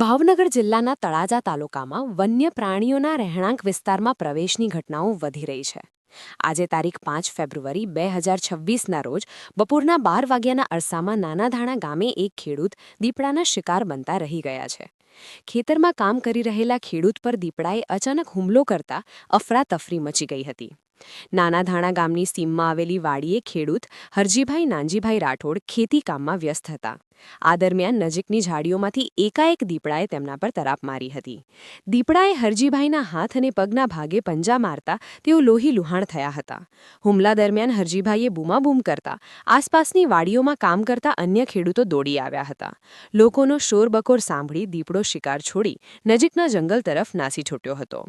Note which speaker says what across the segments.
Speaker 1: ભાવનગર જિલ્લાના તળાજા તાલુકામાં વન્ય પ્રાણીઓના રહેણાંક વિસ્તારમાં પ્રવેશની ઘટનાઓ વધી રહી છે. આજે તારીખ પાંચ ફેબ્રુઆરી બે હજાર છવ્વીસના રોજ બપોરના બાર વાગ્યાના અરસામાં નાનાધાણા ગામે એક ખેડૂત દીપડાના શિકાર બનતા રહી ગયા છે. ખેતરમાં કામ કરી રહેલા ખેડૂત પર દીપડાએ અચાનક હુમલો કરતા અફરાતફરી મચી ગઈ હતી. નાનાધાણા ગામની સીમમાં આવેલી વાડીએ ખેડૂત હરજીભાઈ નાનજીભાઈ રાઠોડ ખેતીકામમાં વ્યસ્ત હતા. આ દરમિયાન નજીકની ઝાડીઓમાંથી એકાએક દીપડાએ તેમના પર તરાપ મારી હતી. દીપડાએ હરજીભાઈના હાથ અને પગના ભાગે પંજા મારતા તેઓ લોહી લુહાણ થયા હતા. હુમલા દરમિયાન હરજીભાઈએ બૂમાબૂમ કરતા આસપાસની વાડીઓમાં કામ કરતા અન્ય ખેડૂતો દોડી આવ્યા હતા. લોકોનો શોરબકોર સાંભળી દીપડો શિકાર છોડી નજીકના જંગલ તરફ નાસી છૂટ્યો હતો.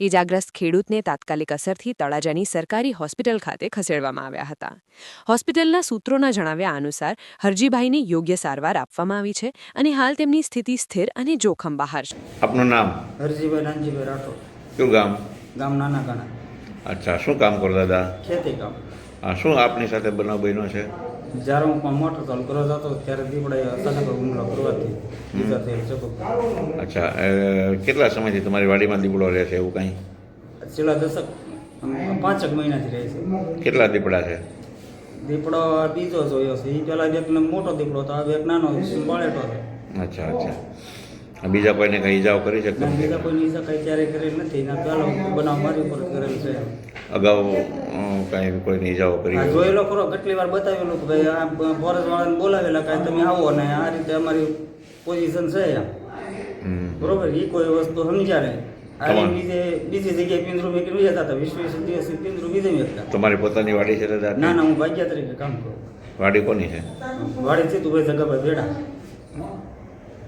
Speaker 1: ઈજાગ્રસ્ત ખેડૂતને તાત્કાલિક અસરથી તળાજાની સરકારી હોસ્પિટલ ખાતે ખસેડવામાં આવ્યા હતા. હોસ્પિટલના સૂત્રોના જણાવ્યા અનુસાર હરજીભાઈને યોગ્ય સારવાર આપવામાં આવી છે અને હાલ તેમની સ્થિતિ સ્થિર અને જોખમ બહાર છે.
Speaker 2: આપનું નામ?
Speaker 3: હરજીભાઈ નાનજીભાઈ રાઠોડ.
Speaker 2: કયું ગામ?
Speaker 3: ગામ નાના કાણા
Speaker 2: અચ્છા શું કામ કરો દાદા?
Speaker 3: ખેતી કામ.
Speaker 2: શું આપની સાથે બનાવ બન્યો છે?
Speaker 3: જ્યારે હું મોટર ચાલુ કરવા જતો ત્યારે દીપડાએ અચાનક હુમલો કરવાથી બીજા ચકો
Speaker 2: અચ્છા કેટલા સમયથી તમારી વાડીમાં દીપડો રહે છે એવું કંઈ?
Speaker 3: છેલ્લા દશક પાંચેક મહિનાથી રહે છે.
Speaker 2: કેટલા દીપડા છે?
Speaker 3: દીપડો બીજો જોયો છે. એ પહેલાં એક મોટો દીપડો હતો આ એક નાનો બાળેટો છે.
Speaker 2: અચ્છા અચ્છા. બીજા કોઈને કંઈ ઈજાઓ કરી છે
Speaker 3: બીજા કોઈની ઈજા કઈ ક્યારેય કરેલ નથી. એના પહેલો બનાવ મારી ઉપર કરેલ છે?
Speaker 2: અગાઉ કાંઈ કોઈને ઈજાઓ કરી?
Speaker 3: જોયેલો ખરો કેટલી વાર બતાવેલું કે ભાઈ આ ફોરેસ્ટ વાળાને બોલાવેલા કાંઈ તમે આવો ને આ રીતે અમારી પોઝિશન છે બરોબર? એ કોઈ વસ્તુ મેકતા
Speaker 2: તમારી પોતાની વાડી છે
Speaker 3: ના ના હું ભાગ્યા તરીકે કામ કરું.
Speaker 2: વાડી કોની છે?
Speaker 3: વાડી છે તું ભાઈ જગાભાઈ બેડા